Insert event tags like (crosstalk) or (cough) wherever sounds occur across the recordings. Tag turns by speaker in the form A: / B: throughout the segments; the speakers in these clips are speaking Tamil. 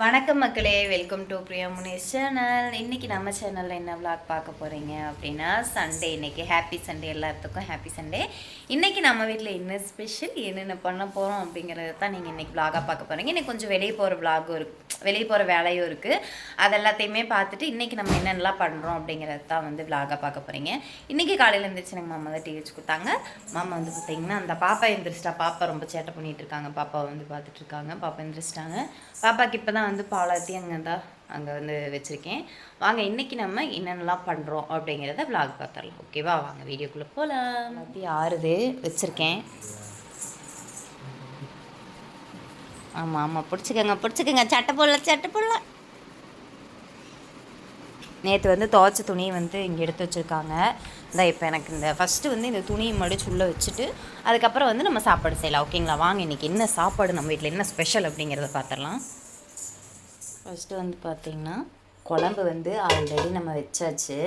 A: வணக்கம் மக்களே welcome to Priya Munesh channel. இன்றைக்கி நம்ம சேனலில் என்ன விளாக் பார்க்க போகிறீங்க அப்படின்னா சண்டே இன்னைக்கு. ஹாப்பி சண்டே எல்லாத்துக்கும் ஹாப்பி சண்டே இன்றைக்கி நம்ம வீட்டில் என்ன ஸ்பெஷல் என்னென்ன பண்ண போகிறோம் அப்படிங்கிறத தான் நீங்கள் இன்றைக்கி விளாகாக பார்க்க போகிறீங்க இன்னைக்கு கொஞ்சம் வெளியே போகிற விளாகும் இருக்குது வெளியே போகிற வேலையும் இருக்குது அது எல்லாத்தையுமே பார்த்துட்டு இன்றைக்கி நம்ம என்னென்னலாம் பண்ணுறோம் அப்படிங்கிறத தான் வந்து விளாகாக பார்க்க போகிறீங்க இன்னைக்கு காலையில் எழுந்திரிச்சு எனக்கு மாமா தான் டீ வச்சு கொடுத்தாங்க. மாமா வந்து பார்த்திங்கன்னா அந்த பாப்பா எழுந்திரிச்சிட்டா பாப்பா ரொம்ப சேட்டை பண்ணிகிட்டு இருக்காங்க. பாப்பா வந்து பார்த்துட்ருக்காங்க பாப்பா எழுந்திரிச்சிட்டாங்க பாப்பாக்கு இப்போ தான் வந்து பாலாத்தி அங்கே தான் அங்கே வந்து வச்சுருக்கேன். வாங்க இன்னைக்கு நம்ம என்னென்னலாம் பண்ணுறோம் அப்படிங்கிறத vlog பார்த்துடலாம். ஓகேவா வாங்க வீடியோக்குள்ளே போகலாம் பாத்தி ஆறுது வச்சுருக்கேன். ஆமாம் ஆமாம் பிடிச்சிக்கங்க பிடிச்சிக்கங்க. சட்டை போடல சட்டை போடல நேற்று வந்து துவைச்ச துணியை வந்து இங்கே எடுத்து வச்சுருக்காங்க. இந்த இப்போ எனக்கு இந்த ஃபஸ்ட்டு வந்து இந்த துணியை மடிச்சு உள்ளே வச்சுட்டு அதுக்கப்புறம் வந்து நம்ம சாப்பாடு செய்யலாம். ஓகேங்களா வாங்க இன்றைக்கி என்ன சாப்பாடு நம்ம வீட்டில் என்ன ஸ்பெஷல் அப்படிங்கிறத பார்த்துடலாம் ஃபஸ்ட்டு வந்து பார்த்திங்கன்னா குழம்பு வந்து ஆல்ரெடி நம்ம வச்சாச்சு.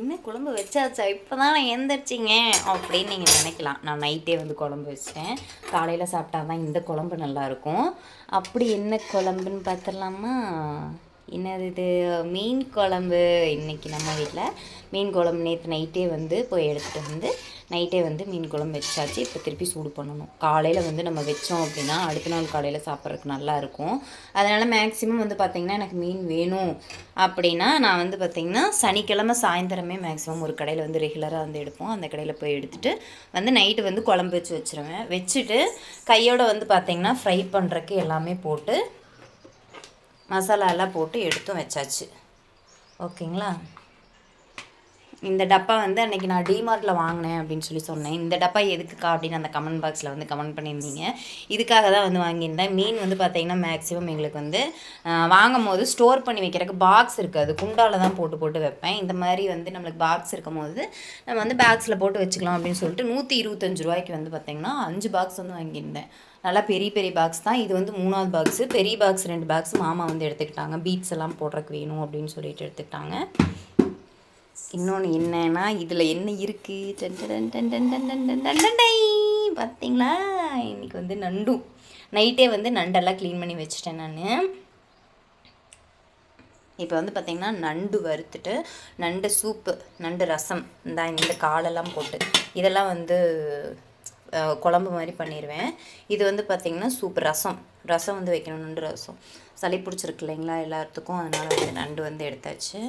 A: இன்னும் குழம்பு வச்சாச்சா? இப்போ தான் நான் எந்திரிச்சிங்க அப்படின்னு நீங்கள் நினைக்கலாம். நான் நைட்டே வந்து குழம்பு வச்சிட்டேன். காலையில் சாப்பிட்டா தான் இந்த குழம்பு நல்லாயிருக்கும் அப்படி என்ன குழம்புன்னு பார்த்துடலாமா என்னது இது மீன் குழம்பு. இன்றைக்கி நம்ம வீட்டில் மீன் குழம்பு நேற்று நைட்டே வந்து போய் எடுத்துகிட்டு வந்து நைட்டே வந்து மீன் குழம்பு வச்சாச்சு. இப்போ திருப்பி சூடு பண்ணணும். காலையில் வந்து நம்ம வச்சோம் அப்படின்னா அடுத்த நாள் காலையில் சாப்பிட்றதுக்கு நல்லாயிருக்கும் அதனால் மேக்ஸிமம் வந்து பார்த்திங்கன்னா எனக்கு மீன் வேணும் அப்படின்னா நான் வந்து பார்த்திங்கன்னா சனிக்கிழமை சாயந்தரமே மேக்ஸிமம் ஒரு கடையில் வந்து ரெகுலராக வந்து எடுப்போம். அந்த கடையில் போய் எடுத்துகிட்டு வந்து நைட்டு வந்து குழம்பு வச்சு வச்சுருவேன். வச்சுட்டு கையோடு வந்து பார்த்திங்கன்னா ஃப்ரை பண்ணுறக்கு எல்லாமே போட்டு மசாலாலாம் போட்டு எடுத்தும் வச்சாச்சு. ஓகேங்களா? இந்த டப்பா வந்து அன்றைக்கி நான் டிமார்ட்டில் வாங்கினேன் அப்படின்னு சொல்லி சொன்னேன். இந்த டப்பா எதுக்குக்கா அப்படின்னு அந்த கமெண்ட் பாக்ஸில் வந்து கமெண்ட் பண்ணியிருந்தீங்க. இதுக்காக தான் வந்து வாங்கியிருந்தேன். மீன் வந்து பார்த்தீங்கன்னா மேக்ஸிமம் எங்களுக்கு வந்து வாங்கும் போது ஸ்டோர் பண்ணி வைக்கிறதுக்கு பாக்ஸ் இருக்காது குண்டாவில் தான் போட்டு போட்டு வைப்பேன். இந்த மாதிரி வந்து நம்மளுக்கு பாக்ஸ் இருக்கும் போது நம்ம வந்து பாக்ஸில் போட்டு வச்சுக்கலாம் அப்படின்னு சொல்லிட்டு நூற்றி இருபத்தஞ்சு ரூபாய்க்கு வந்து பார்த்திங்கன்னா அஞ்சு பாக்ஸ் வந்து வாங்கியிருந்தேன். நல்லா பெரிய பெரிய பாக்ஸ் தான். இது வந்து மூணாவது பாக்ஸு பெரிய பாக்ஸ் ரெண்டு பாக்ஸ் மாமா வந்து எடுத்துக்கிட்டாங்க. பீட்ஸ் எல்லாம் போடுறக்கு வேணும் அப்படின்னு சொல்லிட்டு எடுத்துக்கிட்டாங்க. இன்னொன்று என்னன்னா இதில் என்ன இருக்குது பார்த்தீங்களா இன்றைக்கி வந்து நண்டும் நைட்டே வந்து நண்டெல்லாம் க்ளீன் பண்ணி வச்சுட்டேன் நான். இப்போ வந்து பார்த்தீங்கன்னா நண்டு வறுத்துட்டு நண்டு சூப்பு நண்டு ரசம் இந்த இந்த காலெல்லாம் போட்டு. இதெல்லாம் வந்து குழம்பு மாதிரி பண்ணிடுவேன் இது வந்து பார்த்திங்கன்னா சூப் ரசம். ரசம் வந்து வைக்கணும் நண்டு ரசம். சளி பிடிச்சிருக்கு இல்லைங்களா எல்லாத்துக்கும். அதனால் வந்து நண்டு வந்து எடுத்தாச்சு.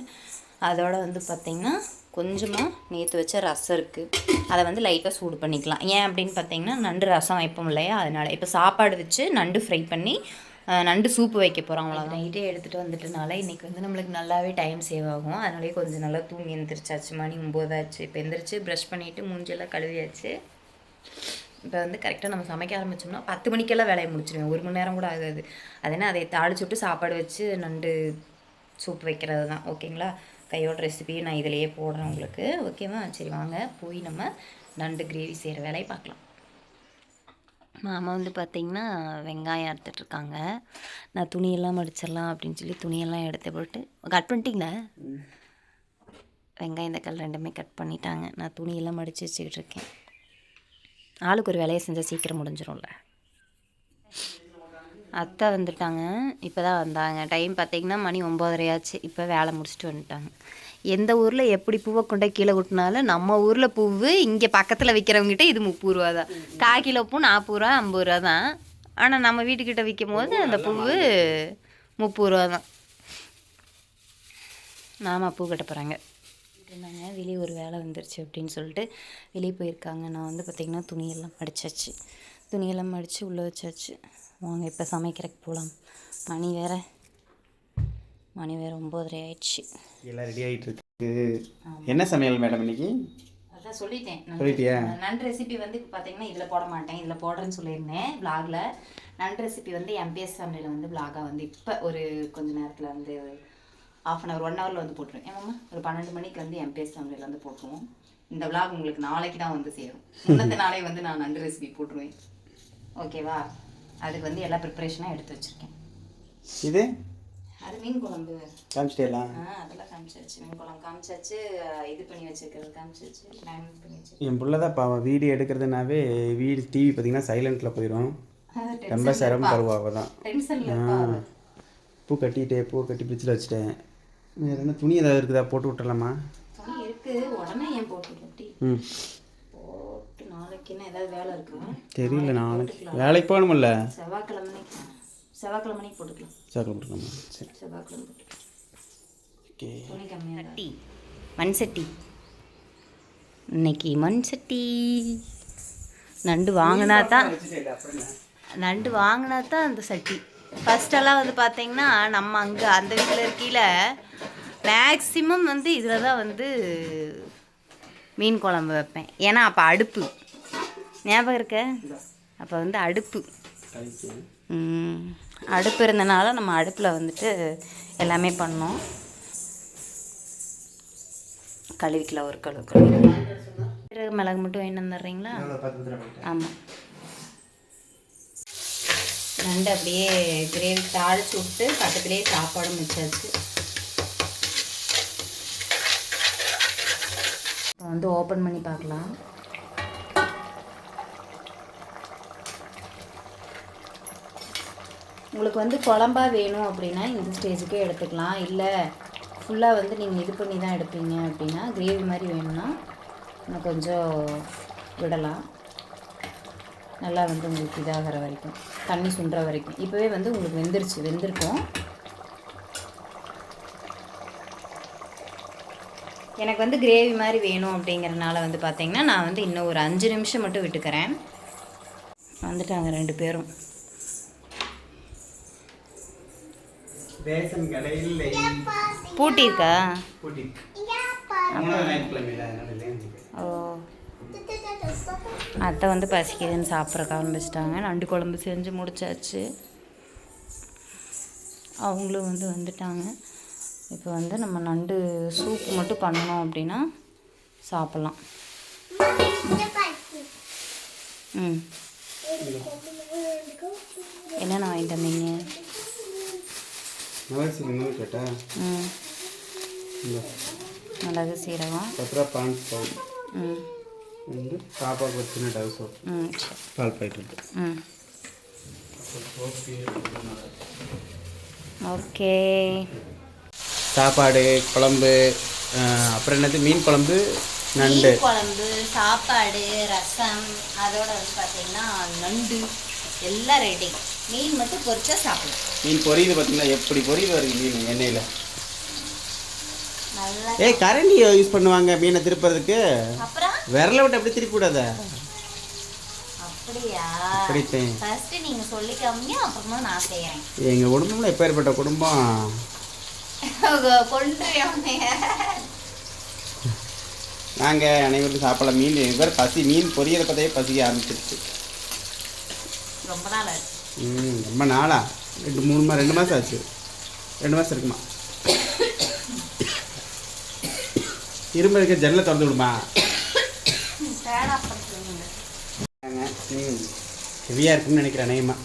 A: அதோட வந்து பார்த்திங்கன்னா கொஞ்சமாக நேற்று வச்ச ரசம் இருக்குது அதை வந்து லைட்டாக சூடு பண்ணிக்கலாம். ஏன் அப்படின்னு பார்த்தீங்கன்னா நண்டு ரசம் வைப்போம் இல்லையா? அதனால் இப்போ சாப்பாடு வச்சு நண்டு ஃப்ரை பண்ணி நண்டு சூப்பு வைக்க போகிறோம் அவ்வளோ நைட்டே எடுத்துகிட்டு வந்துட்டனால இன்றைக்கி வந்து நம்மளுக்கு நல்லாவே டைம் சேவ் ஆகும். அதனாலே கொஞ்சம் நல்லா தூங்கி எழுந்திரிச்சாச்சு மணி ஒம்போதாச்சு இப்போ எந்திரிச்சு ப்ரஷ் பண்ணிவிட்டு மூஞ்செல்லாம் கழுவியாச்சு. இப்போ வந்து கரெக்டாக நம்ம சமைக்க ஆரம்பிச்சோம்னா பத்து மணிக்கெல்லாம் வேலையை முடிச்சிடுவேன் ஒரு மணி நேரம் கூட ஆகாது. அது என்ன அதை தாளிச்சு விட்டு சாப்பாடு வச்சு நண்டு சூப் வைக்கிறது தான். ஓகேங்களா கையோட ரெசிபி நான் இதிலேயே போடுறேன் உங்களுக்கு. ஓகேவா சரி வாங்க. போய் நம்ம நண்டு கிரேவி செய்கிற வேலையை பார்க்கலாம். மாமா வந்து பார்த்திங்கன்னா வெங்காயம் அறுத்துட்ருக்காங்க நான் துணியெல்லாம் மடிச்சிடலாம் அப்படின்னு சொல்லி துணியெல்லாம் எடுத்து போட்டு கட் பண்ணிட்டீங்களா? வெங்காயம் தக்காளி ரெண்டுமே கட் பண்ணிட்டாங்க. நான் துணியெல்லாம் மடித்து வச்சுக்கிட்டு இருக்கேன். ஆளுக்கு ஒரு வேலையை செஞ்சால் சீக்கிரம் முடிஞ்சிடும்ல அத்தை வந்துட்டாங்க. இப்போ தான் வந்தாங்க. டைம் பார்த்தீங்கன்னா மணி ஒம்போதரையாச்சு இப்போ வேலை முடிச்சுட்டு வந்துட்டாங்க. எந்த ஊரில் எப்படி பூவை கொண்டே கீழே கொட்டினாலும் நம்ம ஊரில் பூவு இங்கே பக்கத்தில் விற்கிறவங்ககிட்ட இது முப்பது ரூபா தான். கால் கிலோ பூ நாற்பது ரூபா ஐம்பது ரூபா தான். ஆனால் நம்ம வீட்டுக்கிட்ட விற்கும் போது அந்த பூவு முப்பது ரூபா தான். மாமா பூ கட்ட போகிறாங்க இருந்தாங்க வெளியே ஒரு வேலை வந்துருச்சு அப்படின்னு சொல்லிட்டு வெளியே போயிருக்காங்க. நான் வந்து பார்த்திங்கன்னா துணியெல்லாம் மடிச்சாச்சு. துணியெல்லாம் மடித்து உள்ளே வச்சாச்சு. வாங்க இப்போ சமைக்கிறதுக்கு போகலாம் மணி வேற. மணி வேற ஒம்போதரை ஆயிடுச்சு.
B: எல்லாம் ரெடி ஆகிட்டு இருக்கு. என்ன சமையல் மேடம் இன்னைக்கு?
A: அதான் சொல்லிட்டேன்.
B: சொல்லிட்டியா?
A: நண்டு ரெசிபி வந்து இப்போ பார்த்தீங்கன்னா இதில் போட மாட்டேன். இதில் போடுறேன்னு சொல்லியிருந்தேன் vlogல. நண்டு ரெசிபி வந்து எம்பிஎஸ் ஃபேமிலியில் வந்து vlog-ஆ வந்து இப்போ ஒரு கொஞ்ச நேரத்தில் வந்து ஆஃப் அன் ஹவர் ஒன் ஹவரில் வந்து போட்டுருவேன். ஏமாம்மா ஒரு பன்னெண்டு மணிக்கு வந்து எம்பிஎஸ் ஃபேமிலியில் வந்து போட்டுருவோம். இந்த vlog உங்களுக்கு நாளைக்கு தான் வந்து சேரும். முன்னத்த நாளே வந்து நான் நண்டு ரெசிபி போட்டுருவேன். ஓகேவா அதுக்கு வந்து எல்லா ப்ரிப்பரேஷனாக எடுத்து வச்சுருக்கேன்.
B: இது?
A: அது மீன் குழம்பு.
B: காமிச்சிட்டேலாம்
A: ஆ அதெல்லாம் காமிச்சாச்சு. மீன் குழம்பு காமிச்சாச்சு இது பண்ணி வச்சிருக்கிறது காமிச்சாச்சு மேரினேட் பண்ணி வச்சிருக்கேன்.
B: என் புள்ள தான் பாவம் வீடியோ எடுக்கிறதுனாவே வீடு டிவி பார்த்தீங்கன்னா சைலண்ட்டில் போயிடும் ரொம்ப சிரமம் தருவா அவள் தான். பூ கட்டிட்டு பூ கட்டி பிரிட்ஜில் வச்சுட்டேன். வேறு என்ன துணி ஏதாவது இருக்குதா? போட்டு விட்டுறலாமா?
A: துணி இருக்கு. உடனே ஏன் போட்டு
B: ம்.
A: போட்டு நாளைக்கு என்ன ஏதாவது வேலை இருக்கா?
B: தெரியல நாளைக்கு வேலைக்கு போகணுமில்ல?
A: செவ்வாய்க்கிழமைக்கு செவ்வாய்க்கிழமைக்கு போட்டுக்கலாம்.
B: சாக்கில் போட்டுக்கலாமா. சரி.
A: செவ்வாய்க்கிழமை போட்டுக்கலாம்.
B: ஓகே.
A: துணி கம்மியாக சட்டி. மண் சட்டி. இன்னைக்கு மண் சட்டி. நண்டு வாங்கினா தான் நண்டு வாங்கினா தான் அந்த சட்டி. ஃபஸ்ட்டெல்லாம் வந்து பார்த்தீங்கன்னா நம்ம அங்கே அந்த வீட்டில் இருக்கையில் மேக்ஸிமம் வந்து இதில் தான் வந்து மீன் குழம்பு வைப்பேன். ஏன்னா அப்போ அடுப்பு. ஞாபகம் இருக்க? அப்போ வந்து அடுப்பு. அடுப்பு இருந்தனால நம்ம அடுப்பில் வந்துட்டு எல்லாமே பண்ணோம். கழுவிக்கலாம் ஒரு கழுவு கழுவி மிளகு மட்டும் வாங்கிட்டு வந்துடுறீங்களா? ஆமாம் நண்டு அப்படியே கிரேவி தாளிச்சு விட்டு பக்கத்துலேயே சாப்பாடும் வச்சாச்சு. இப்போ வந்து ஓப்பன் பண்ணி பார்க்கலாம். உங்களுக்கு வந்து குழம்பா வேணும் அப்படின்னா இந்த ஸ்டேஜுக்கே எடுத்துக்கலாம். இல்லை ஃபுல்லாக வந்து நீங்கள் இது பண்ணி தான் எடுப்பீங்க அப்படின்னா கிரேவி மாதிரி வேணும்னா இன்னும் கொஞ்சம் விடலாம். நல்லா வந்து உங்களுக்கு இதாகிற வரைக்கும் தண்ணி சுண்டுற வரைக்கும். இப்போவே வந்து உங்களுக்கு வெந்துருச்சு வெந்திருக்கும். எனக்கு வந்து கிரேவி மாதிரி வேணும் அப்படிங்கிறனால வந்து பார்த்தீங்கன்னா நான் வந்து இன்னும் ஒரு அஞ்சு நிமிஷம் மட்டும் விட்டுக்கிறேன். வந்துட்டாங்க ரெண்டு பேரும். பூட்டியிருக்கா? ஓ. அத்தை வந்து பசிக்குதுன்னு சாப்பிட்றக்க ஆரம்பிச்சிட்டாங்க நண்டு குழம்பு செஞ்சு முடிச்சாச்சு. அவங்களும் வந்து வந்துட்டாங்க. இப்போ வந்து நம்ம நண்டு சூப் மட்டும் பண்ணோம் அப்படின்னா சாப்பிட்லாம். ம். என்னென்ன வாங்கிட்டு வந்தீங்க? ம். மிளகு சீரகம்.
B: பான்
A: ம்.
B: வந்து பாப்பாவுக்கு ஒரு சின்ன டவு சோப் பால் பாக்கெட்டு
A: ம். ஓகே.
B: சாப்பாடு குழம்பு அப்புறம் என்னது? மீன் குழம்பு நண்டு.
A: குழம்பு சாப்பாடு ரசம் அதோட வந்து பார்த்தீங்கன்னா நண்டு எல்லாம் ரெடி மீன் மட்டும் பொரிச்சா சாப்பிடும்
B: மீன் பொரியுது பார்த்தீங்களா எப்படி பொரியுது வருது மீன் எண்ணெயில். ஏய் கரண்டி யூஸ் பண்ணுவாங்க மீனை திருப்புறதுக்கு. விரல விட்டு அப்படி திருப்பி விடாத
A: அப்படியா?
B: அப்படித்தேன்
A: ஃபர்ஸ்ட் நீங்க சொல்லிக்காமீங்க அப்புறமா நான் செய்யறேன்.
B: எங்கள் குடும்பம்ல எப்பேற்பட்ட குடும்பம்? நாங்கள் அனைவரும் சாப்பிடலாம். மீன் இவர் பசி மீன் பொரியலை பார்த்தாவே பசிக்க ஆரம்பிச்சிருச்சு.
A: ரொம்ப நாள் ஆச்சு
B: ம் ரொம்ப நாளா? ரெண்டு மூணு மா ரெண்டு மாதம் ஆச்சு. ரெண்டு மாதம் இருக்குமா? இரும்பு இருக்க ஜன்னலை திறந்து விடுமா? ஹெவியாக இருக்கும்னு நினைக்கிறேன் அநேகமா.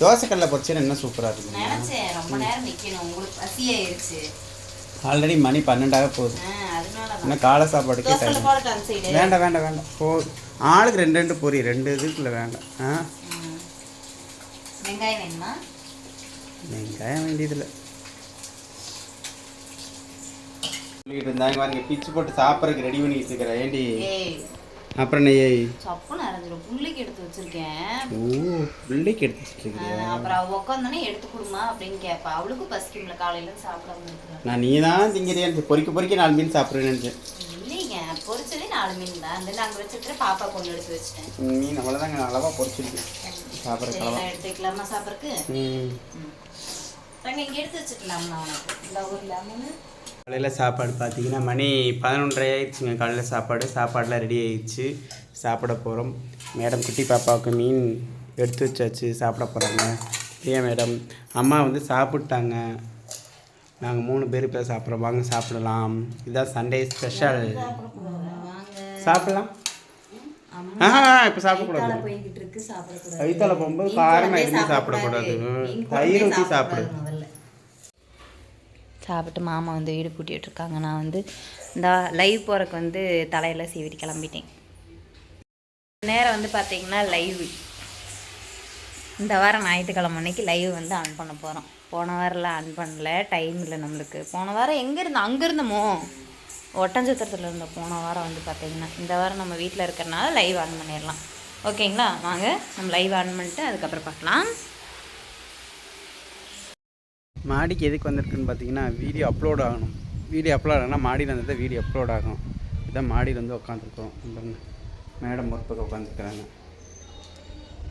B: தோசைக்கல்ல பொரிச்சா இன்னும் சூப்பராக
A: நினைச்சேன். ரொம்ப நேரம் நிக்கணும். உங்களுக்கு பசியாயிருச்சு
B: ஆல்ரெடி மணி பன்னெண்டாக போகுது. இன்னும் காலை சாப்பாடுக்கே
A: சைடு
B: வேண்டாம் வேண்டாம் வேண்டாம். போ. ஆளுக்கு ரெண்டு ரெண்டு பொரி. ரெண்டு இதுக்குள்ள வேண்டாம். ஆ.
A: வெங்காயம் வேணுமா?
B: வெங்காயம் வேண்டியதில்லை. சொல்லிட்டு இருந்தாங்க பாருங்க பிச்சு போட்டு சாப்பிட்றதுக்கு ரெடி பண்ணிட்டு இருக்கிறேன். ஏண்டி? அப்புறம் ஏய்
A: சப்புன்னு அரைஞ்சிரும் புள்ளிக்கு எடுத்து வச்சிருக்கேன்.
B: ஓ பிள்ளைக்கு எடுத்துட்டு
A: ஆ,
B: இருக்கிறியா
A: அப்புறம் அவ உட்காந்தோன்னே எடுத்து கொடுமா அப்படின்னு கேட்பா அவளுக்கும் பசிக்கும்ல காலையில சாப்பிடாம இருக்கிறா
B: நான் நீ தான் திங்கிறியான்னு பொறிக்க பொறிக்க நாலு மீன் சாப்பிட்றேன்னு நினச்சேன்.
A: இல்லைங்க பொரிச்சதே நாலு மீன் தான். அந்த அங்கே வச்சுட்டு பாப்பா கொண்டு எடுத்து வச்சிட்டேன்.
B: மீன் அவ்வளோதாங்க அளவாக பொறிச்சிருக்கு சாப்பிட்ற
A: சரி
B: கலவா
A: நான் எடுத்து வைக்கலாமா சாப்பிட்றதுக்கு?
B: ம்.
A: நாங்கள் இங்கே எடுத்து வச்சுக்கலாம்ண்ணா உனக்கு. இந்த ஒரு லெமனு
B: காலையில் சாப்பாடு பார்த்தீங்கன்னா மணி பதினொன்றரை ஆயிடுச்சுங்க. காலையில் சாப்பாடு சாப்பாடெலாம் ரெடி ஆயிடுச்சு. சாப்பிட போகிறோம் மேடம் குட்டி பாப்பாவுக்கு மீன் எடுத்து வச்சாச்சு. சாப்பிட போகிறாங்க பிரியா மேடம் அம்மா வந்து சாப்பிட்டாங்க. நாங்கள் மூணு பேர் இப்போ சாப்பிட்றோம். வாங்க சாப்பிடலாம். இதுதான் சண்டே ஸ்பெஷல் சாப்பிடலாம். இப்போ சாப்பிடக்கூடாது. வயிற்றால போகும்போது காரமாக எதுவுமே சாப்பிடக்கூடாது. தயிர் ஊற்றி சாப்பிடு.
A: சாப்பிட்டு மாமா வந்து வீடு கூட்டிகிட்டு இருக்காங்க நான் வந்து இந்த லைவ் போகிறக்கு வந்து தலையில் சீவிட்டு கிளம்பிட்டேன். நேரம் வந்து பார்த்திங்கன்னா லைவ் இந்த வாரம் ஞாயிற்றுக்கிழமை அன்னைக்கு லைவ் வந்து ஆன் பண்ண போகிறோம் போன வாரம்லாம் ஆன் பண்ணல. டைம் இல்லை நம்மளுக்கு. போன வாரம் எங்கே இருந்தோம் அங்கே இருந்தோமோ? ஒட்டஞ்சத்திரத்தில் இருந்தோம் போன வாரம் வந்து பார்த்திங்கன்னா இந்த வாரம் நம்ம வீட்டில் இருக்கிறனால லைவ் ஆன் பண்ணிடலாம். ஓகேங்களா வாங்க நம்ம லைவ் ஆன் பண்ணிட்டு அதுக்கப்புறம் பார்க்கலாம்.
B: மாடிக்கு எதுக்கு வந்திருக்குன்னு பார்த்தீங்கன்னா வீடியோ அப்லோட் ஆகணும். வீடியோ அப்லோட் ஆகணும்னா மாடியில் வந்து வீடியோ அப்லோட் ஆகும் இதான் மாடியில் வந்து உட்காந்துருக்குறோம் பாருங்க மேடம் ஒரு பக்கம் உட்காந்துருக்குறாங்க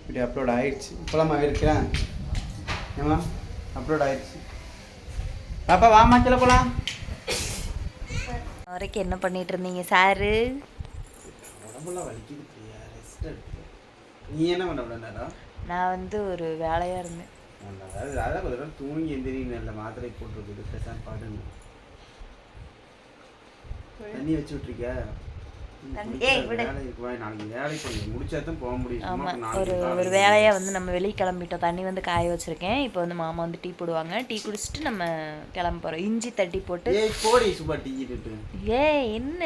B: வீடியோ அப்லோட் ஆயிடுச்சு. இப்போலாமா இருக்கிறேன். ஏமா அப்லோட் ஆயிடுச்சு. பாப்பா வாமா கீழே போகலாம்
A: வரைக்கும் என்ன பண்ணிட்டு இருந்தீங்க சாரு?
B: நீ என்ன பண்ண
A: நான் வந்து ஒரு வேலையாக இருந்தேன்.
B: அதாவது அதான் கொஞ்ச நேரம் தூங்கி எந்திரிங்க அந்த மாத்திரை போட்டுருக்குது பேசாமல் பாடுங்க தண்ணி வச்சு விட்ருக்கியா
A: ஆமாம் ஒரு ஒரு வேலையாக வந்து நம்ம வெளியே கிளம்பிட்டோம். தண்ணி வந்து காய வச்சுருக்கேன். இப்போ வந்து மாமா வந்து டீ போடுவாங்க. டீ குடிச்சிட்டு நம்ம கிளம்ப போகிறோம் இஞ்சி தட்டி போட்டு ஏ என்ன?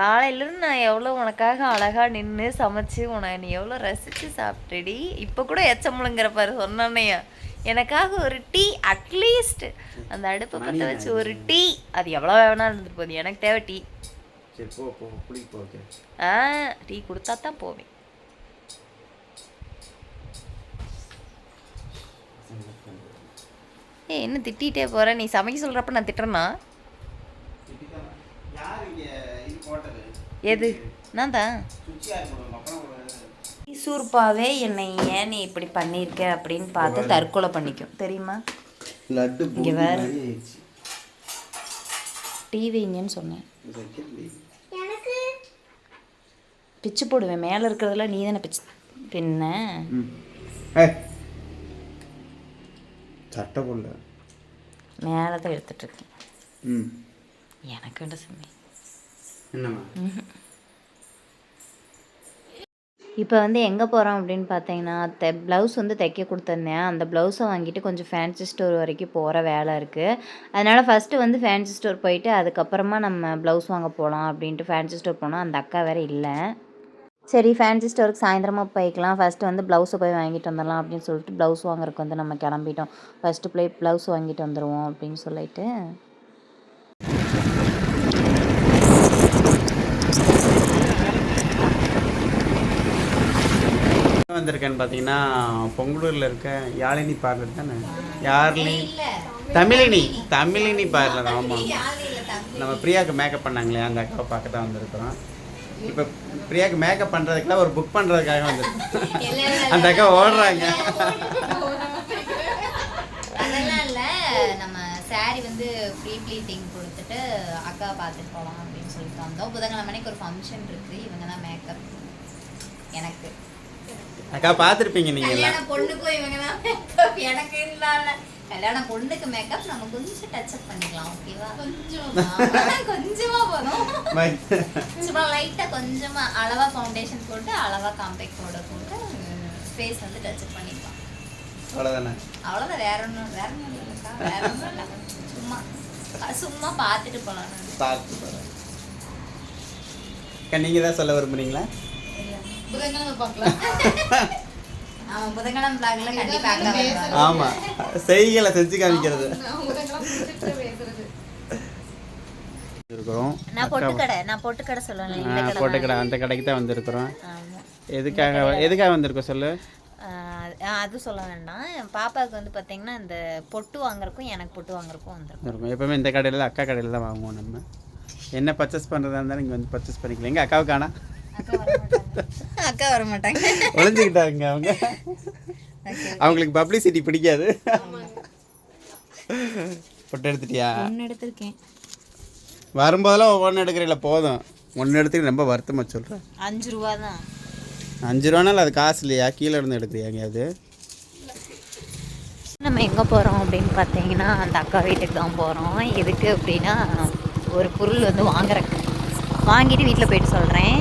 A: காலையிலேருந்து நான் எவ்வளோ உனக்காக அழகாக நின்று சமைச்சு உன நீ எவ்வளோ ரசித்து சாப்பிட்டடி. இப்போ கூட எச்சமுழுங்கிற பாரு சொன்னானையா எனக்காக ஒரு டீ அட்லீஸ்ட் அந்த அடுப்பை பற்ற வச்சு ஒரு டீ. அது எவ்வளோ வேணாலும் இருந்துட்டு போகுது. எனக்கு தேவை டீ.
B: சரி போ போ குளிக்க போ ஓகே.
A: ஆ டீ கொடுத்தா தான் போவேன். ஏ என்ன திட்டிகிட்டே போகிற நீ சமைக்க சொல்கிறப்ப நான் திட்டுறேன்னா எது? நான் தான். சூர்ப்பாவே என்னை ஏன் நீ இப்படி பண்ணியிருக்க அப்படின்னு பார்த்து தற்கொலை பண்ணிக்கும். தெரியுமா?
B: லட்டு
A: இங்க வேற. டிவிங்கன்னு சொன்னேன். பிச்சு போடுவேன். மேலே இருக்கிறதுல நீ தானே பிச்சு பின்ன.
B: சட்டை போடல.
A: மேலே தான்
B: ம்.
A: எனக்கு வேண்ட சாமி.
B: என்னம்மா?
A: இப்போ வந்து எங்கே போகிறோம் அப்படின்னு பார்த்தீங்கன்னா தெ ப்ளவுஸ் வந்து தைக்க கொடுத்துருந்தேன். அந்த ப்ளவுஸை வாங்கிட்டு கொஞ்சம் ஃபேன்சி ஸ்டோர் வரைக்கும் போகிற வேலை இருக்குது அதனால் ஃபஸ்ட்டு வந்து ஃபேன்சி ஸ்டோர் போயிட்டு அதுக்கப்புறமா நம்ம ப்ளவுஸ் வாங்க போகலாம் அப்படின்ட்டு ஃபேன்சி ஸ்டோர் போனோம். அந்த அக்கா வேறு இல்லை. சரி ஃபேன்சி ஸ்டோருக்கு சாயந்தரமாக போய்க்கலாம். ஃபஸ்ட்டு வந்து ப்ளவுஸை போய் வாங்கிட்டு வந்துடலாம் அப்படின்னு சொல்லிட்டு ப்ளவுஸ் வாங்குறதுக்கு வந்து நம்ம கிளம்பிட்டோம். ஃபஸ்ட்டு போய் ப்ளவுஸ் வாங்கிட்டு வந்துடுவோம் அப்படின்னு சொல்லிட்டு.
B: வந்திருக்கேன்னு பார்த்தீங்கன்னா பொங்கலூரில் இருக்க யாழினி பார்லர் தானே? யாழினி தமிழினி தமிழினி பார்லர் ஆமாம் நம்ம பிரியாவுக்கு மேக்கப் பண்ணாங்களே அந்த அக்காவை பார்க்க தான் வந்திருக்கிறோம். இப்போ பிரியாவுக்கு மேக்கப் பண்ணுறதுக்குலாம் ஒரு புக் பண்ணுறதுக்காக வந்திருக்கோம். அந்த அக்கா ஓடுறாங்க.
C: அதெல்லாம் இல்லை நம்ம saree வந்து ப்ரீ ப்ளீட்டிங் கொடுத்துட்டு அக்கா பார்த்துட்டு போகலாம் அப்படின்னு சொல்லிட்டு வந்தோம். புதன்கிழமை அன்னைக்கு ஒரு ஃபங்க்ஷன் இருக்கு. இவங்க தான் மேக்கப் எனக்கு.
B: அக்கா பார்த்துருப்பீங்க நீங்கள் எல்லாம்.
C: கல்யாண பொண்ணுக்கும் இவங்க தான் மேக்கப் எனக்கு இல்லை கல்யாண பொண்ணுக்கு மேக்கப் நம்ம கொஞ்சம் டச் அப் பண்ணிக்கலாம் ஓகேவா கொஞ்சம் கொஞ்சமா போதும் சும்மா லைட்டாக கொஞ்சமா அளவா ஃபவுண்டேஷன் போட்டு அளவா காம்பேக்ட் பவுடர் போட்டு ஃபேஸ் வந்து டச் அப் பண்ணிக்கலாம்.
B: அவ்வளோதானே
C: அவ்வளோதான் வேற ஒன்றும் வேற ஒன்றும் இல்லைக்கா வேற ஒன்றும் இல்லை. சும்மா சும்மா பார்த்துட்டு போகலாம்
B: பார்த்து போகிறேன் நீங்கள் தான் சொல்ல விரும்புறீங்களா
C: புதன்கிழமை பார்க்கலாம். ஆமாம்
B: செய்களை செஞ்சு காமிக்கிறது. இருக்கிறோம்
A: நான் பொட்டுக்கடை
B: அந்த கடைக்கு தான் வந்திருக்கிறோம். எதுக்காக எதுக்காக வந்திருக்கோம் சொல்லு?
A: அது சொல்ல வேண்டாம். என் பாப்பாவுக்கு வந்து பார்த்தீங்கன்னா இந்த பொட்டு வாங்குறக்கும் எனக்கு பொட்டு வாங்குறக்கும் வந்துருக்கும்.
B: எப்பவுமே இந்த கடையில் அக்கா கடையில் தான் வாங்குவோம் நம்ம. என்ன பர்ச்சேஸ் பண்ணுறதா இருந்தாலும் இங்கே வந்து பர்ச்சேஸ் பண்ணிக்கலாம். எங்கள் அக்காவுக்கு காணா (laughs)
C: அக்கா வர மாட்டாங்க.
B: ஒளிஞ்சுக்கிட்டாங்க அவங்க. அவங்களுக்கு பப்ளிசிட்டி பிடிக்காது. பொட்டு எடுத்துட்டியா?
A: ஒன்று எடுத்திருக்கேன்.
B: வரும்போதெல்லாம் ஒவ்வொன்று எடுக்கிறீங்கள போதும். ஒன்று எடுத்துக்கு ரொம்ப வருத்தமாக சொல்கிறேன்
A: அஞ்சு ரூபா தான்.
B: அஞ்சு ரூபானாலும் அது காசு இல்லையா? கீழே இருந்து எடுக்கிறியா எங்கேயாவது?
A: நம்ம எங்கே போகிறோம் அப்படின்னு பார்த்தீங்கன்னா அந்த அக்கா வீட்டுக்கு தான் போகிறோம் எதுக்கு அப்படின்னா ஒரு பொருள் வந்து வாங்குறேன் வாங்கிட்டு வீட்டில் போயிட்டு சொல்கிறேன்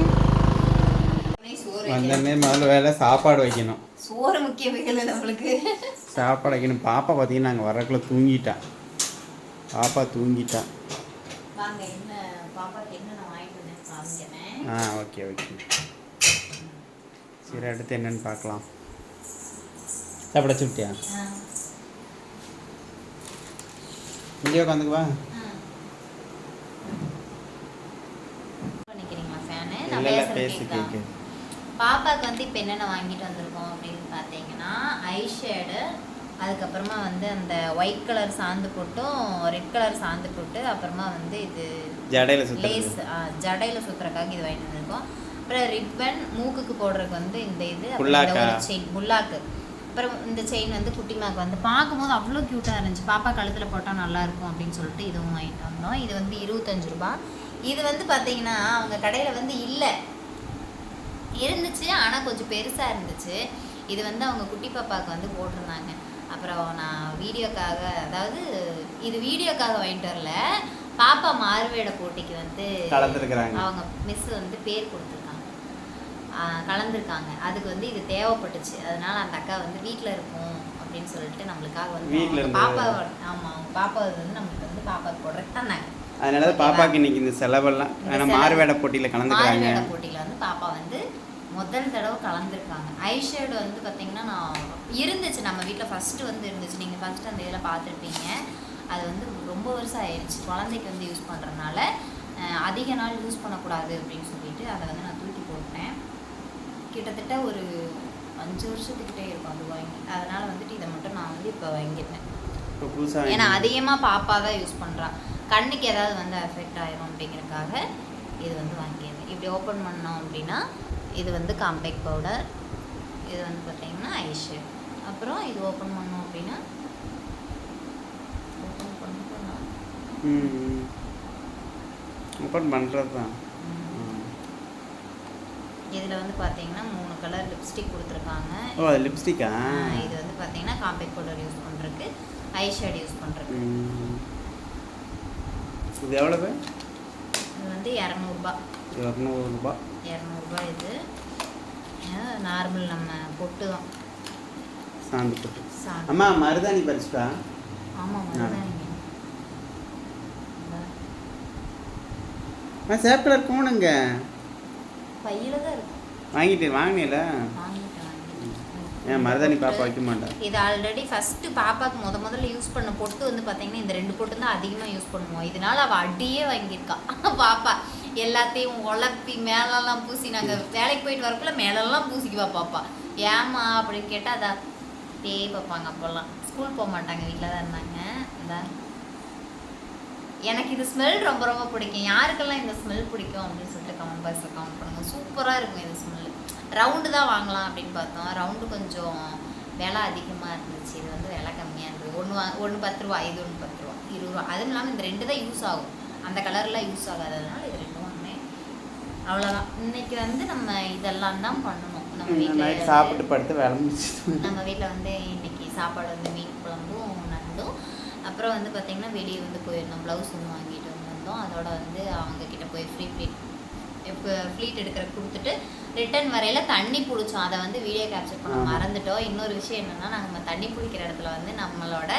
B: வந்தோடனே முதல்ல வேலை சாப்பாடு வைக்கணும்.
C: சோறு முக்கியம் இல்லை நம்மளுக்கு.
B: சாப்பாடு வைக்கணும். பாப்பா பார்த்தீங்கன்னா நாங்கள் வரக்குள்ள தூங்கிட்டா. பாப்பா தூங்கிட்டா.
C: வாங்க என்ன பாப்பாக்கு என்ன நான் வாங்கிட்டு வந்தேன் காமிக்கிறேன்.
B: ஆ ஓகே ஓகே. சரி அடுத்து என்னன்னு பார்க்கலாம். சாப்பிட சுட்டியா இங்கே உட்காந்துக்குவா
A: பேசுறது
B: பேசி
A: கேட்குதா
B: கேட்கு
A: பாப்பாக்கு வந்து இப்போ என்னென்ன வாங்கிட்டு வந்திருக்கோம் அப்படின்னு பார்த்தீங்கன்னா ஐ ஷேடு அதுக்கப்புறமா வந்து அந்த ஒயிட் கலர் சாந்து போட்டும் ரெட் கலர் சாந்து போட்டு அப்புறமா வந்து இது லேஸ் ஜடையில் சுற்றுறக்காக இது வாங்கிட்டு வந்திருக்கோம். அப்புறம் ரிப்பன் மூக்குக்கு போடுறதுக்கு வந்து இந்த இது செயின் புல்லாக்கு? அப்புறம் இந்த செயின் வந்து குட்டிமாக்கு வந்து பார்க்கும்போது அவ்வளோ க்யூட்டாக இருந்துச்சு. பாப்பா கழுத்தில் போட்டால் நல்லா இருக்கும் அப்படின்னு சொல்லிட்டு இதுவும் வாங்கிட்டு வந்தோம். இது வந்து இருபத்தஞ்சு ரூபா இது வந்து பார்த்தீங்கன்னா அவங்க கடையில் வந்து இல்லை. இருந்துச்சு ஆனால் கொஞ்சம் பெருசாக இருந்துச்சு. இது வந்து அவங்க குட்டி பாப்பாவுக்கு வந்து போட்டிருந்தாங்க. அப்புறம் நான் வீடியோக்காக அதாவது இது வீடியோக்காக வாங்கிட்டு வரல. பாப்பா மாறுவேட போட்டிக்கு வந்து அவங்க மிஸ் வந்து பேர் கொடுத்துருக்காங்க. கலந்துருக்காங்க. அதுக்கு வந்து இது தேவைப்பட்டுச்சு. அதனால அந்த அக்கா வந்து வீட்டில் இருக்கும் அப்படின்னு சொல்லிட்டு நம்மளுக்காக வந்து பாப்பா ஆமாம் அவங்க பாப்பா வந்து நம்மளுக்கு வந்து பாப்பாவுக்கு போடுறதுக்கு தந்தாங்க
B: அதனால தான் பாப்பாக்கு இன்னைக்கு இந்த செலவெல்லாம் ஏன்னா மாறுவேட போட்டியில் கலந்துக்கிறாங்க.
A: மாறுவேட போட்டியில் வந்து பாப்பா வந்து முதல் தடவை கலந்துருக்காங்க. ஐஷேடு வந்து பார்த்தீங்கன்னா நான் இருந்துச்சு நம்ம வீட்டில் ஃபஸ்ட்டு வந்து இருந்துச்சு. நீங்கள் ஃபஸ்ட்டு அந்த இதில் பார்த்துருப்பீங்க அது வந்து ரொம்ப வருஷம் ஆயிடுச்சு குழந்தைக்கு வந்து யூஸ் பண்ணுறதுனால அதிக நாள் யூஸ் பண்ணக்கூடாது அப்படின்னு சொல்லிட்டு அதை வந்து நான் தூக்கி போட்டேன். கிட்டத்தட்ட ஒரு அஞ்சு வருஷத்துக்கிட்டே இருக்கும் அது வாங்கி. அதனால் வந்துட்டு இதை மட்டும் நான் வந்து இப்போ வாங்கிட்டேன். ஏன்னா அதிகமாக பாப்பா தான் யூஸ் பண்ணுறா கண்ணுக்கு ஏதாவது வந்து அஃபெக்ட் ஆயிரும் அப்படிங்கிறதுக்காக இது வந்து வாங்கியிருந்தேன் இப்படி ஓப்பன் பண்ணோம் அப்படின்னா இது வந்து காம்பேக்ட் பவுடர் இது வந்து பார்த்தீங்கன்னா ஐஷேட் அப்புறம் இது ஓப்பன் பண்ணோம் அப்படின்னா ஓப்பன் பண்ணிட்டோம்னா
B: ம் ஓப்பன் பண்ணுறது தான்
A: இதில் வந்து பார்த்தீங்கன்னா மூணு கலர் லிப்ஸ்டிக் கொடுத்துருக்காங்க.
B: ஓ அது லிப்ஸ்டிக்கா
A: இது வந்து பார்த்தீங்கன்னா காம்பேக்ட் பவுடர் யூஸ் பண்ணுறதுக்கு ஐஷேட் யூஸ் பண்ணுறதுக்கு.
B: இது எவ்வளவு?
A: இது வந்து இரநூறுபா.
B: இரநூறுபா.
A: இரநூறுபா இது. நார்மல் நம்ம பொட்டு தான்.
B: சாந்து போட்டு. அம்மா மருதாணி பறிச்சுட்டா
A: ஆமாம் மருதாணிங்க
B: அம்மா சேப் கலர் போனுங்க
A: பையில தான் இருக்கும்
B: வாங்கிட்டு வாங்கினீல.
A: வாங்கிட்டேன்.
B: ஏன் மருதாணி பாப்பா வைக்க மாட்டேன்
A: இது ஆல்ரெடி ஃபர்ஸ்ட் பாப்பாக்கு முத முதல்ல யூஸ் பண்ண பொட்டு வந்து பார்த்தீங்கன்னா இந்த ரெண்டு பொட்டு தான் அதிகமாக யூஸ் பண்ணுவோம். இதனால அவள் அடியே வாங்கியிருக்கா. (laughs) பாப்பா எல்லாத்தையும் உழப்பி மேலெல்லாம் பூசி நாங்கள் வேலைக்கு போயிட்டு வரக்குள்ள மேலெல்லாம் பூசிக்குவா பாப்பா. ஏமா அப்படின்னு கேட்டால் அதா பேய் பார்ப்பாங்க அப்போல்லாம் ஸ்கூல் போக மாட்டாங்க வீட்டில் தான் இருந்தாங்க. அதா எனக்கு இது ஸ்மெல் ரொம்ப ரொம்ப பிடிக்கும். யாருக்கெல்லாம் இந்த ஸ்மெல் பிடிக்கும்? அப்படின்னு சொல்லிட்டு கமெண்ட் பாக்ஸில் கமெண்ட் பண்ணுங்கள் சூப்பராக இருக்கும் இந்த ஸ்மெல் ரவுண்டு தான் வாங்கலாம் அப்படின்னு பார்த்தோம். ரவுண்டு கொஞ்சம் விலை அதிகமாக இருந்துச்சு. இது வந்து விலை கம்மியாக இருந்தது. ஒன்று வா ஒன்று பத்து ரூபா இது ஒன்று பத்து ரூபா இருபது ரூபா. அதுவும் இல்லாமல் இந்த ரெண்டு தான் யூஸ் ஆகும். அந்த கலர்லாம் யூஸ் ஆகாததுனால இது ரெண்டும் வாங்கினேன் அவ்வளோதான் இன்னைக்கு வந்து நம்ம இதெல்லாம் தான் பண்ணணும். நம்ம வீட்டில்
B: சாப்பிட்டு படுத்து வேலை முடிச்சிட்டு.
A: நம்ம வீட்டில் வந்து இன்னைக்கு சாப்பாடு வந்து மீன் குழம்பும் நண்டும் அப்புறம் வந்து பார்த்திங்கன்னா வெளியே வந்து போயிருந்தோம். ப்ளவுஸ் ஒன்று வாங்கிட்டு வந்திருந்தோம் அதோட வந்து அவங்க கிட்ட போய் ஃப்ரீ ப்ளீட் ஃப்ளீட் எடுக்கிற கொடுத்துட்டு ரிட்டர்ன் வரையில் தண்ணி பிடிச்சோம். அதை வந்து வீடியோ கேப்சர் பண்ண. மறந்துட்டோம். இன்னொரு விஷயம் என்னென்னா நாங்கள் தண்ணி பிடிக்கிற இடத்துல வந்து நம்மளோட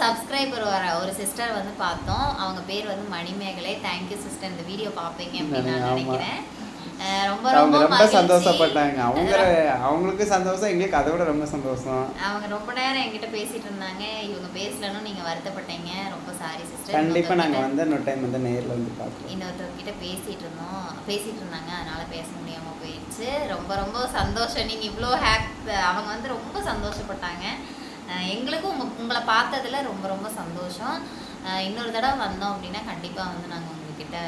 A: சப்ஸ்கிரைபர் வர ஒரு சிஸ்டர் வந்து பார்த்தோம். அவங்க பேர் வந்து மணிமேகலை. தேங்க்யூ சிஸ்டர் இந்த வீடியோ பார்ப்பீங்க அப்படின்னு நான். நினைக்கிறேன். ரொம்ப
B: அவங்க
A: ரொம்ப.
B: சந்தோஷப்பட்டாங்க. அவங்க அவங்களுக்கு சந்தோஷம் எங்களுக்கு அதை விட ரொம்ப சந்தோஷம்.
A: அவங்க ரொம்ப நேரம் என்கிட்ட பேசிட்டு இருந்தாங்க. இவங்க பேசலன்னு நீங்க வருத்தப்பட்டீங்க. ரொம்ப சாரி சிஸ்டர்
B: கண்டிப்பாக நாங்கள் வந்து இன்னொரு டைம் வந்து நேரில் வந்து பார்க்குறோம்
A: இன்னொருத்தவங்க கிட்ட பேசிட்டு இருந்தோம். பேசிட்டு இருந்தாங்க. அதனால பேச முடியாம போயிடுச்சு. ரொம்ப ரொம்ப சந்தோஷம். நீங்க இவ்வளோ ஹேப் அவங்க வந்து ரொம்ப சந்தோஷப்பட்டாங்க. எங்களுக்கும் உங்க உங்களை பார்த்ததுல ரொம்ப ரொம்ப சந்தோஷம். இன்னொரு தடவை வந்தோம் அப்படின்னா கண்டிப்பா வந்து நாங்க உங்ககிட்ட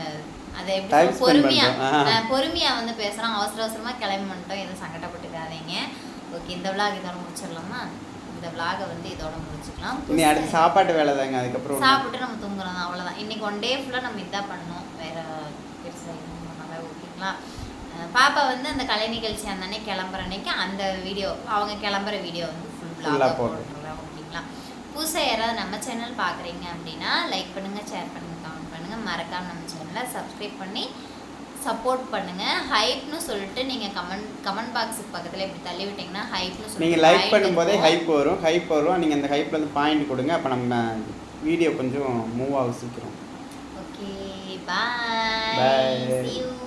A: அதை எப்படி பொறுமையா பொறுமையா வந்து பேசுறோம். அவசர அவசரமா கிளம்பி வந்துட்டோம். எதுவும் சங்கடப்பட்டுக்காதீங்க. ஓகே இந்த விளாக் இதோட முடிச்சிடலாமா? இந்த விளாகை வந்து இதோட முடிச்சுக்கலாம்.
B: இனி அடுத்து சாப்பாட்டு வேலை தாங்க. அதுக்கப்புறம்
A: சாப்பிட்டு நம்ம தூங்குறோம். அவ்வளோதான் இன்னைக்கு ஒன் டே ஃபுல்லாக நம்ம இதான் பண்ணோம் வேற பெருசாக ஓகேங்களா? பாப்பா வந்து அந்த கலை நிகழ்ச்சி அந்த அன்னைக்கு கிளம்புற அன்னைக்கு அந்த வீடியோ அவங்க கிளம்புற வீடியோ வந்து ஃபுல்
B: போடுறோம்.
A: போட்டுருவேன் ஓகேங்களா? புதுசாக யாராவது நம்ம சேனல் பார்க்குறீங்க அப்படின்னா லைக் பண்ணுங்கள் ஷேர் பண்ணுங்கள் கமெண்ட் பண்ணுங்கள் மறக்காம நம்ம சேனலை சப்ஸ்கிரைப் பண்ணி சப்போர்ட் பண்ணுங்க. ஹைப்னு சொல்லிட்டு நீங்கள் கமெண்ட் கமெண்ட் பாக்ஸுக்கு பக்கத்தில் இப்படி தள்ளி விட்டீங்கன்னா ஹைப்னு சொல்லிட்டு
B: நீங்கள் லைக் பண்ணும்போதே. ஹைப் வரும். ஹைப் வரும். நீங்கள் அந்த ஹைப்பில் வந்து பாயிண்ட் கொடுங்க. அப்போ நம்ம வீடியோ கொஞ்சம் மூவ் ஆகும் சீக்கிரம்.
A: Okay bye you.